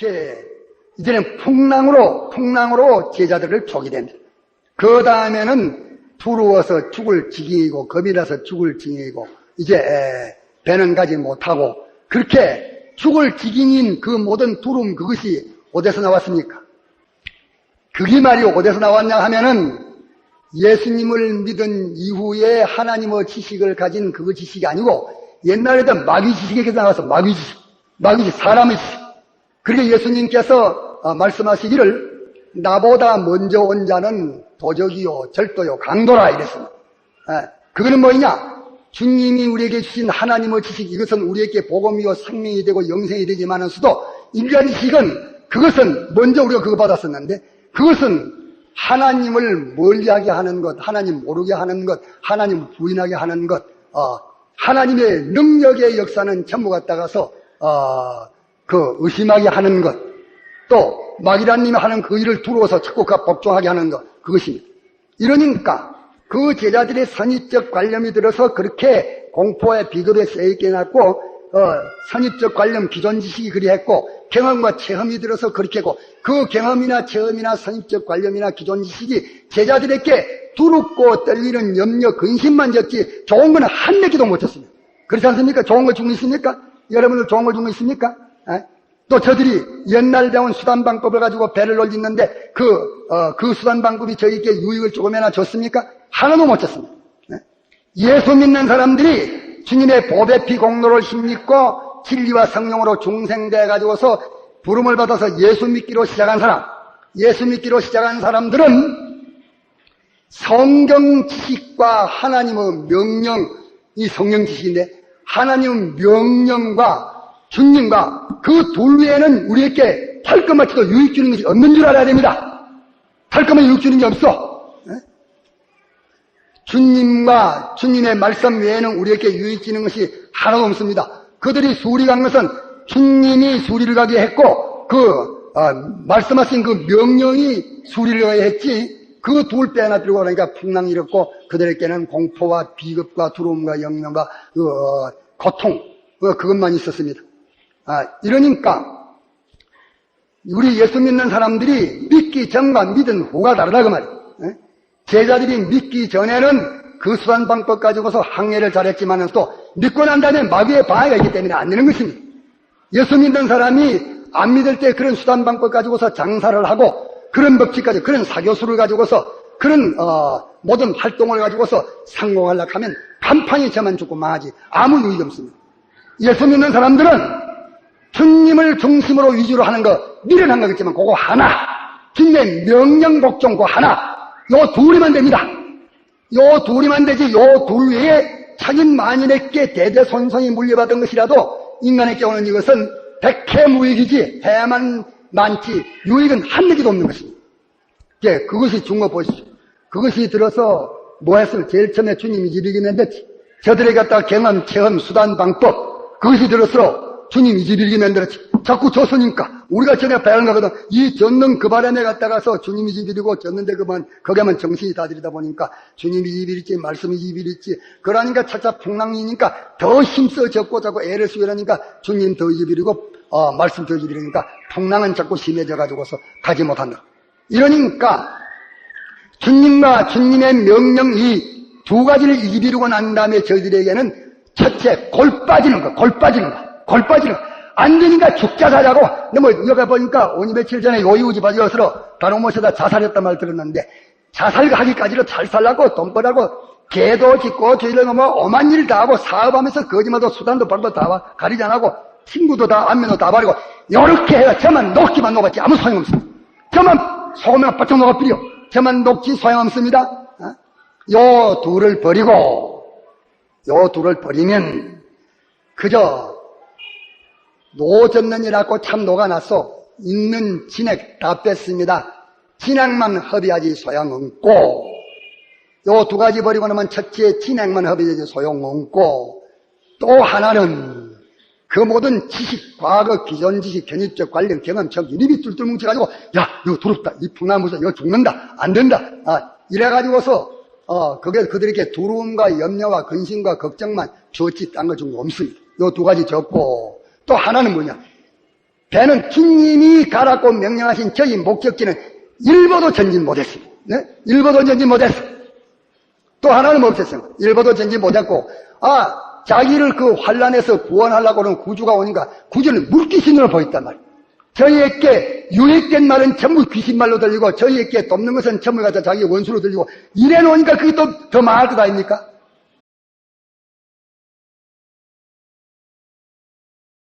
이렇게 이제는 풍랑으로 풍랑으로 제자들을 족이 됩니다. 그 다음에는 두루워서 죽을 지경이고 겁이 나서 죽을 지경이고 이제 에, 배는 가지 못하고 그렇게 죽을 지경인 그 모든 두름 그것이 어디서 나왔습니까? 그게 말이 어디서 나왔냐 하면은 예수님을 믿은 이후에 하나님의 지식을 가진 그 지식이 아니고 옛날에도 마귀 지식에서 나와서 마귀 지식, 마귀 지식, 사람의 지식. 그렇게 예수님께서 어, 말씀하시기를 나보다 먼저 온 자는 도적이요, 절도요, 강도라 이랬습니다. 예, 그거는 뭐냐? 주님이 우리에게 주신 하나님의 지식, 이것은 우리에게 복음이요, 생명이 되고 영생이 되지만은서도 인간 지식은 그것은 먼저 우리가 그거 받았었는데 그것은 하나님을 멀리하게 하는 것, 하나님 모르게 하는 것, 하나님 부인하게 하는 것, 어, 하나님의 능력의 역사는 전부 갖다가서 어, 그 의심하게 하는 것, 또 마귀라님이 하는 그 일을 자꾸 그 복종하게 하는 것, 그것입니다. 이러니까 그 제자들의 선입적 관념이 들어서 그렇게 공포의 비결에 세있게 났고 어, 선입적 관념 기존 지식이 그리했고 경험과 체험이 들어서 그렇게 했고 그 경험이나 체험이나 선입적 관념이나 기존 지식이 제자들에게 두렵고 떨리는 염려 근심만 졌지 좋은 거는 한 내기도 못했습니다. 그렇지 않습니까? 좋은 거 주고 있습니까? 여러분들 좋은 거 주고 있습니까? 에? 또 저들이 옛날 배운 수단 방법을 가지고 배를 놀리는데 그, 어, 그 수단 방법이 저에게 유익을 조금이나 줬습니까? 하나도 못 줬습니다. 네? 예수 믿는 사람들이 주님의 보배피 공로를 힘입고 진리와 성령으로 중생돼 가지고서 부름을 받아서 예수 믿기로 시작한 사람, 예수 믿기로 시작한 사람들은 성경 지식과 하나님의 명령, 이 성경 지식인데 하나님 명령과 주님과 그 둘 외에는 우리에게 털끝마치도 유익 주는 것이 없는 줄 알아야 됩니다. 털끝만 유익 주는 게 없어. 예? 주님과 주님의 말씀 외에는 우리에게 유익 주는 것이 하나도 없습니다. 그들이 수리 간 것은 주님이 수리를 가게 했고 그 어, 말씀하신 그 명령이 수리를 가게 했지 그 둘 빼나 들고 그러니까 풍랑이 일었고 그들에게는 공포와 비급과 두려움과 영명과 그, 어, 고통 어, 그것만 있었습니다. 아, 이러니까 우리 예수 믿는 사람들이 믿기 전과 믿은 후가 다르다 그 말이에요. 예? 제자들이 믿기 전에는 그 수단 방법 가지고서 항해를 잘했지만 또 믿고 난 다음에 마귀의 방해가 있기 때문에 안 되는 것입니다. 예수 믿는 사람이 안 믿을 때 그런 수단 방법 가지고서 장사를 하고 그런 법칙 까지 그런 사교수를 가지고서 그런 어, 모든 활동을 가지고서 성공하려고 하면 간판이 저만 죽고 망하지 아무 유익이 없습니다. 예수 믿는 사람들은 주님을 중심으로 위주로 하는 거 미련한 거겠지만 그거 하나 주님의 명령 복종 그거 하나 요 둘이면 됩니다. 요 둘이면 되지 요 둘 외에 자긴 만인에게 대대손손이 물려받은 것이라도 인간에게 오는 이것은 백해무익이지 해만 많지 유익은 한 개도 없는 것입니다. 예, 그것이 중거 보십시오. 그것이 들어서 뭐 했으면 제일 처음에 주님이 지르게 만들지 저들에게 갖다 경험, 체험, 수단, 방법 그것이 들어서 주님이 지르게 만들었지. 자꾸 줬으니까 우리가 전에 배운 거거든. 이 젖는 그 바람에 갔다가서 주님이 집이리고 졌는데 그만 거기만 정신이 다 들이다 보니까 주님이 집이랬지 말씀이 집이랬지 그러니까 차차 풍랑이니까 더 힘써 졌고 자꾸 애를 쓰려니까 주님 더 집이리고 어, 말씀 더 집이리니까 풍랑은 자꾸 심해져 가지고서 가지 못한다. 이러니까 주님과 주님의 명령 이 두 가지를 이기려고 난 다음에 저희들에게는 첫째 골 빠지는 거, 골 빠지는 거. 골 빠지는 안 되니까 죽자 근데 뭐 여기 보니까 오니 며칠 전에 요이우지 바지어서 다른 모셔다 자살했단 말 들었는데 자살하기까지로 잘 살라고 돈 벌라고 개도 짓고 저희는 뭐 오만 일다 하고 사업하면서 거짓말도 수단도 벌도 다 가리지 안 하고 친구도 다 안면도 다 버리고 요렇게 해가 저만 녹기만 녹았지. 아무 소용없습니다 저만 소금에 바짝 녹아버려. 저만 녹지 소용없습니다. 어? 요 둘을 버리고 요 둘을 버리면 그저 노젓는이라고 참 녹아났어. 있는 진액 다 뺐습니다. 진액만 허비하지 소용없고 요 두 가지 버리고 나면 첫째 진액만 허비하지 소용없고 또 하나는 그 모든 지식, 과거, 기존 지식, 견입적 관련, 경험적, 이립이 뚫뚫 뭉쳐가지고 야 이거 두렵다. 이 풍나무서 이거 죽는다. 안 된다. 아, 이래가지고서 어, 그게 그들에게 두려움과 염려와 근심과 걱정만 줬지 딴 거 준 거 없습니다. 요 두 가지 적고 또 하나는 뭐냐? 배는 주님이 가라고 명령하신 저희 목적지는 일보도 전진 못했습니다. 네? 일보도 전진 못했어. 또 하나는 없었어요. 일보도 전진 못했고, 아, 자기를 그 환란에서 구원하려고는 구주가 오니까 구주는 물귀신으로 보였단 말이에요. 저희에게 유익된 말은 전부 귀신말로 들리고 저희에게 돕는 것은 전부 갖다 자기 원수로 들리고 이래 놓으니까 그게 또 더 망할 것 아닙니까?